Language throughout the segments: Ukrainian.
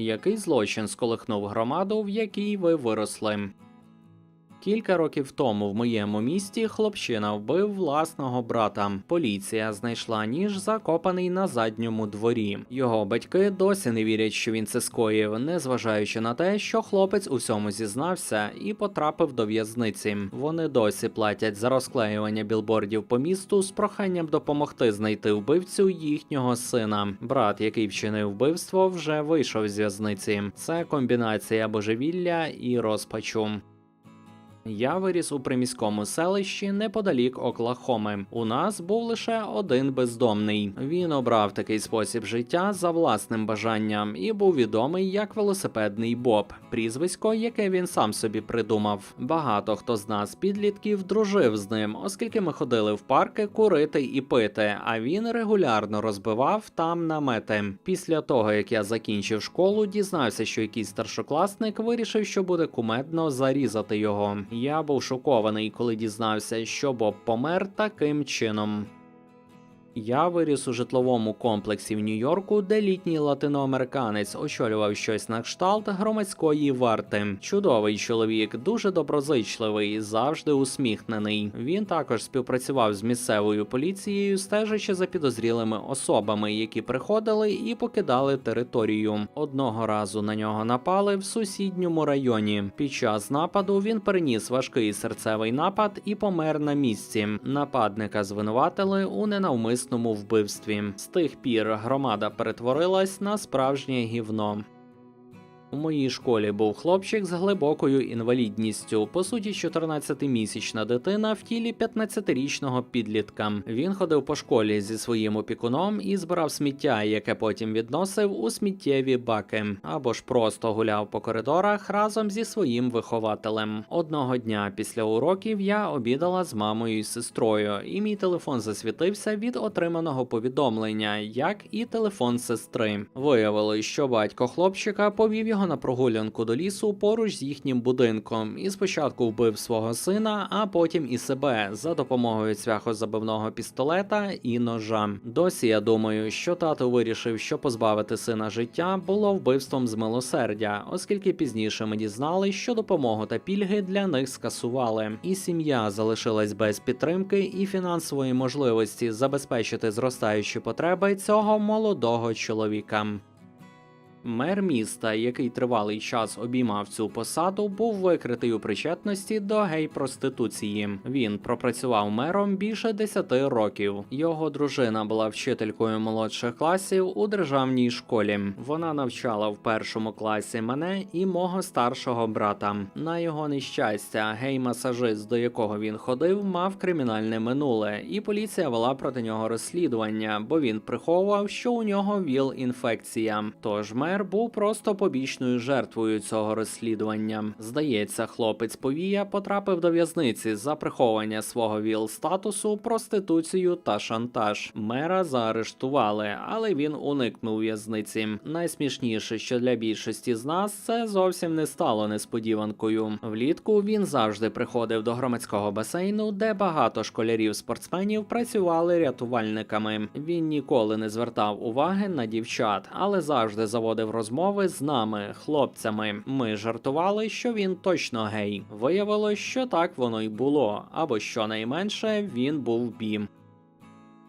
Який злочин сколихнув громаду, в якій ви виросли? Кілька років тому в моєму місті хлопчина вбив власного брата. Поліція знайшла ніж, закопаний на задньому дворі. Його батьки досі не вірять, що він це скоїв, незважаючи на те, що хлопець у всьому зізнався і потрапив до в'язниці. Вони досі платять за розклеювання білбордів по місту з проханням допомогти знайти вбивцю їхнього сина. Брат, який вчинив вбивство, вже вийшов з в'язниці. Це комбінація божевілля і розпачу. Я виріс у приміському селищі неподалік Оклахоми. У нас був лише один бездомний. Він обрав такий спосіб життя за власним бажанням і був відомий як велосипедний Боб, прізвисько, яке він сам собі придумав. Багато хто з нас, підлітків, дружив з ним, оскільки ми ходили в парки курити і пити. А він регулярно розбивав там намети. Після того як я закінчив школу, дізнався, що якийсь старшокласник вирішив, що буде кумедно зарізати його. Я був шокований, коли дізнався, що Боб помер таким чином. Я виріс у житловому комплексі в Нью-Йорку, де літній латиноамериканець очолював щось на кшталт громадської варти. Чудовий чоловік, дуже доброзичливий, завжди усміхнений. Він також співпрацював з місцевою поліцією, стежачи за підозрілими особами, які приходили і покидали територію. Одного разу на нього напали в сусідньому районі. Під час нападу він переніс важкий серцевий напад і помер на місці. Нападника звинуватили у ненавмисному вбивстві. З тих пір громада перетворилась на справжнє гівно. У моїй школі був хлопчик з глибокою інвалідністю, по суті, 14-місячна дитина в тілі 15-річного підлітка. Він ходив по школі зі своїм опікуном і збирав сміття, яке потім відносив у сміттєві баки, або ж просто гуляв по коридорах разом зі своїм вихователем. Одного дня після уроків я обідала з мамою і сестрою, і мій телефон засвітився від отриманого повідомлення, як і телефон сестри. Виявилось, що батько хлопчика повів його на прогулянку до лісу поруч з їхнім будинком, і спочатку вбив свого сина, а потім і себе за допомогою цвяхозабивного пістолета і ножа. Досі я думаю, що тато вирішив, що позбавити сина життя було вбивством з милосердя, оскільки пізніше ми дізнали, що допомогу та пільги для них скасували, і сім'я залишилась без підтримки і фінансової можливості забезпечити зростаючі потреби цього молодого чоловіка. Мер міста, який тривалий час обіймав цю посаду, був викритий у причетності до гей-проституції. Він пропрацював мером більше 10 років. Його дружина була вчителькою молодших класів у державній школі. Вона навчала в першому класі мене і мого старшого брата. На його нещастя, гей-масажист, до якого він ходив, мав кримінальне минуле, і поліція вела проти нього розслідування, бо він приховував, що у нього ВІЛ-інфекція. Тож мер був просто побічною жертвою цього розслідування. Здається, хлопець повія потрапив до в'язниці за приховування свого ВІЛ-статусу, проституцію та шантаж. Мера заарештували, але він уникнув в'язниці. Найсмішніше, що для більшості з нас це зовсім не стало несподіванкою. Влітку він завжди приходив до громадського басейну, де багато школярів-спортсменів працювали рятувальниками. Він ніколи не звертав уваги на дівчат, але завжди заводив розмови з нами, хлопцями. Ми жартували, що він точно гей. Виявилось, що так воно й було, або щонайменше він був бім.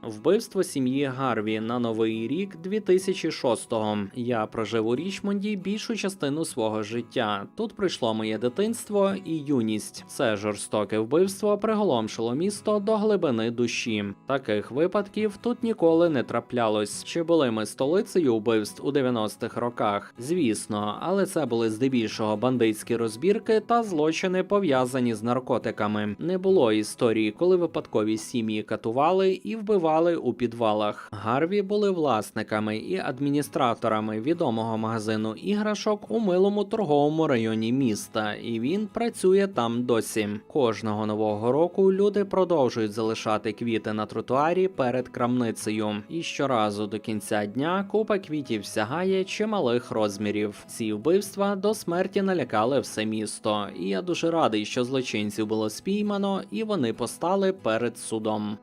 Вбивство сім'ї Гарві на новий рік 2006-го. Я прожив у Річмонді більшу частину свого життя. Тут прийшло моє дитинство і юність. Це жорстоке вбивство приголомшило місто до глибини душі. Таких випадків тут ніколи не траплялось. Чи були ми столицею вбивств у 90-х роках? Звісно, але це були здебільшого бандитські розбірки та злочини пов'язані з наркотиками. Не було історії, коли випадкові сім'ї катували і вбивали у підвалах. Гарві були власниками і адміністраторами відомого магазину іграшок у милому торговому районі міста, і він працює там досі. Кожного нового року люди продовжують залишати квіти на тротуарі перед крамницею. І щоразу до кінця дня купа квітів сягає чималих розмірів. Ці вбивства до смерті налякали все місто, і я дуже радий, що злочинців було спіймано і вони постали перед судом.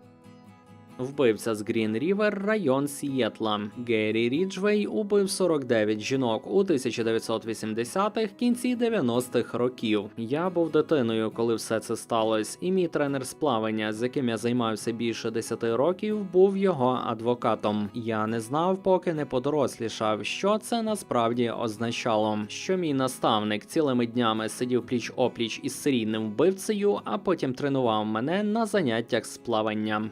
Вбивця з Грін Рівер, район Сієтла. Геррі Ріджвей убив 49 жінок у 1980-х, кінці 90-х років. Я був дитиною, коли все це сталося, і мій тренер з плавання, з яким я займався більше 10 років, був його адвокатом. Я не знав, поки не подорослішав, що це насправді означало. Що мій наставник цілими днями сидів пліч опліч із серійним вбивцею, а потім тренував мене на заняттях з плавання.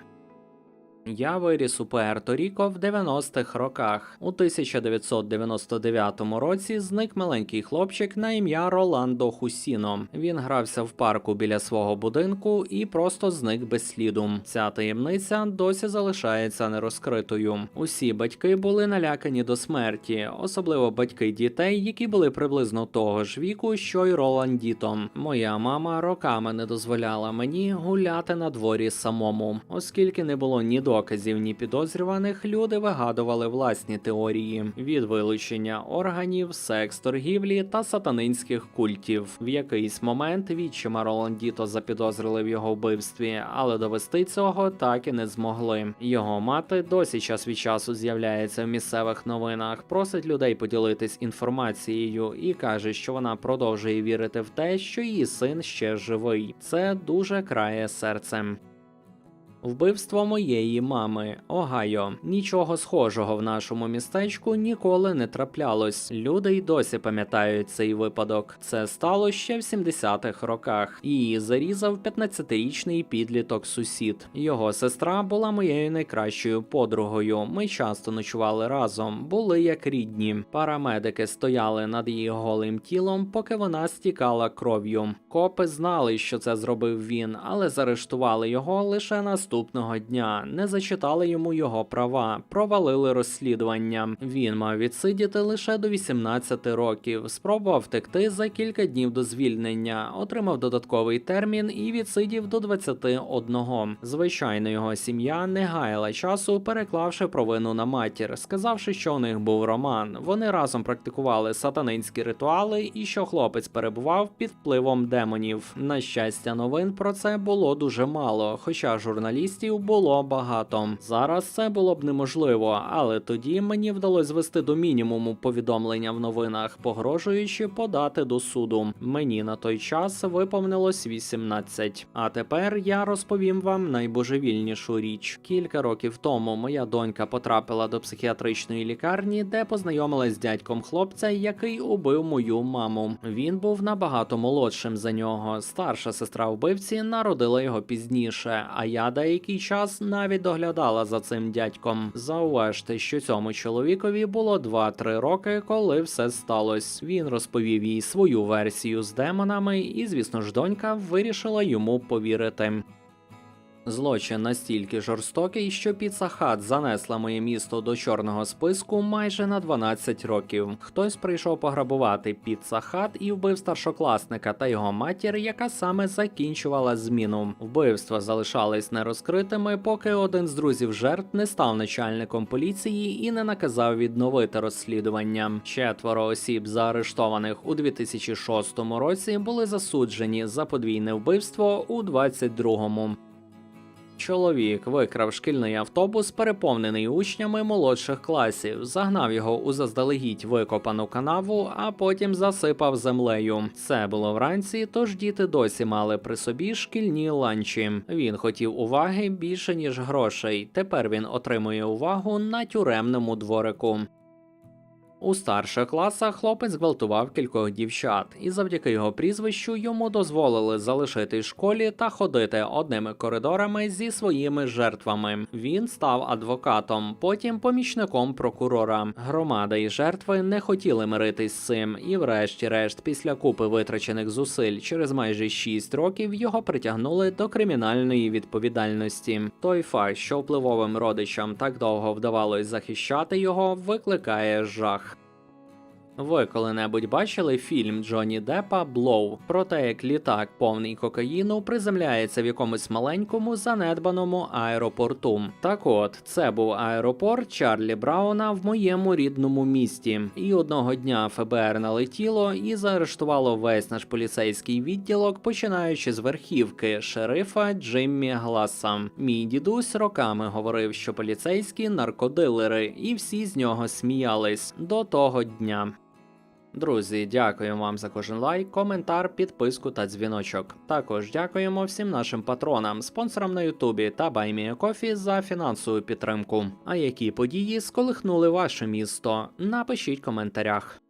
Я виріс у Пуерто-Ріко в 90-х роках. У 1999 році зник маленький хлопчик на ім'я Роландо Хусіно. Він грався в парку біля свого будинку і просто зник без сліду. Ця таємниця досі залишається нерозкритою. Усі батьки були налякані до смерті, особливо батьки дітей, які були приблизно того ж віку, що й Роландіто. Моя мама роками не дозволяла мені гуляти на дворі самому, оскільки не було ні доказів, ні підозрюваних, люди вигадували власні теорії від вилучення органів, секс торгівлі та сатанинських культів. В якийсь момент відчима Роландіто запідозрили в його вбивстві, але довести цього так і не змогли. Його мати досі час від часу з'являється в місцевих новинах, просить людей поділитись інформацією і каже, що вона продовжує вірити в те, що її син ще живий. Це дуже крає серцем. Вбивство моєї мами Огайо. Нічого схожого в нашому містечку ніколи не траплялось. Люди й досі пам'ятають цей випадок. Це стало ще в 70-х роках. Її зарізав 15-річний підліток сусід. Його сестра була моєю найкращою подругою. Ми часто ночували разом, були як рідні. Парамедики стояли над її голим тілом, поки вона стікала кров'ю. Копи знали, що це зробив він, але заарештували його лише наступного дня. Не зачитали йому його права, провалили розслідування. Він мав відсидіти лише до 18 років. Спробував втекти за кілька днів до звільнення, отримав додатковий термін і відсидів до 21. Звичайно, його сім'я не гаяла часу, переклавши провину на матір, сказавши, що у них був роман. Вони разом практикували сатанинські ритуали і що хлопець перебував під впливом демонів. На щастя, новин про це було дуже мало, хоча журналістів було багато. Зараз це було б неможливо, але тоді мені вдалося звести до мінімуму повідомлення в новинах, погрожуючи подати до суду. Мені на той час виповнилось 18. А тепер я розповім вам найбожевільнішу річ. Кілька років тому моя донька потрапила до психіатричної лікарні, де познайомилась з дядьком хлопця, який убив мою маму. Він був набагато молодшим за нього. Старша сестра вбивці народила його пізніше, а я деякий час навіть доглядала за цим дядьком. Зауважте, що цьому чоловікові було 2-3 роки, коли все сталося. Він розповів їй свою версію з демонами, і, звісно ж, донька вирішила йому повірити. Злочин настільки жорстокий, що Pizza Hut занесла моє місто до чорного списку майже на 12 років. Хтось прийшов пограбувати Pizza Hut і вбив старшокласника та його матір, яка саме закінчувала зміну. Вбивства залишались нерозкритими, поки один з друзів жертв не став начальником поліції і не наказав відновити розслідування. Четверо осіб, заарештованих у 2006 році, були засуджені за подвійне вбивство у 22-му. Чоловік викрав шкільний автобус, переповнений учнями молодших класів, загнав його у заздалегідь викопану канаву, а потім засипав землею. Це було вранці, тож діти досі мали при собі шкільні ланчі. Він хотів уваги більше ніж грошей. Тепер він отримує увагу на тюремному дворику. У старших класах хлопець зґвалтував кількох дівчат, і завдяки його прізвищу йому дозволили залишити школі та ходити одними коридорами зі своїми жертвами. Він став адвокатом, потім помічником прокурора. Громада і жертви не хотіли миритись з цим, і, врешті-решт, після купи витрачених зусиль через майже 6 років його притягнули до кримінальної відповідальності. Той факт, що впливовим родичам так довго вдавалось захищати його, викликає жах. Ви коли-небудь бачили фільм Джонні Деппа Блоу про те, як літак повний кокаїну приземляється в якомусь маленькому занедбаному аеропорту. Так от, це був аеропорт Чарлі Брауна в моєму рідному місті. І одного дня ФБР налетіло і заарештувало весь наш поліцейський відділок, починаючи з верхівки шерифа Джиммі Гласа. Мій дідусь роками говорив, що поліцейські наркодилери, і всі з нього сміялись до того дня. Друзі, дякуємо вам за кожен лайк, коментар, підписку та дзвіночок. Також дякуємо всім нашим патронам, спонсорам на Ютубі та Баймієкофі за фінансову підтримку. А які події сколихнули ваше місто? Напишіть в коментарях.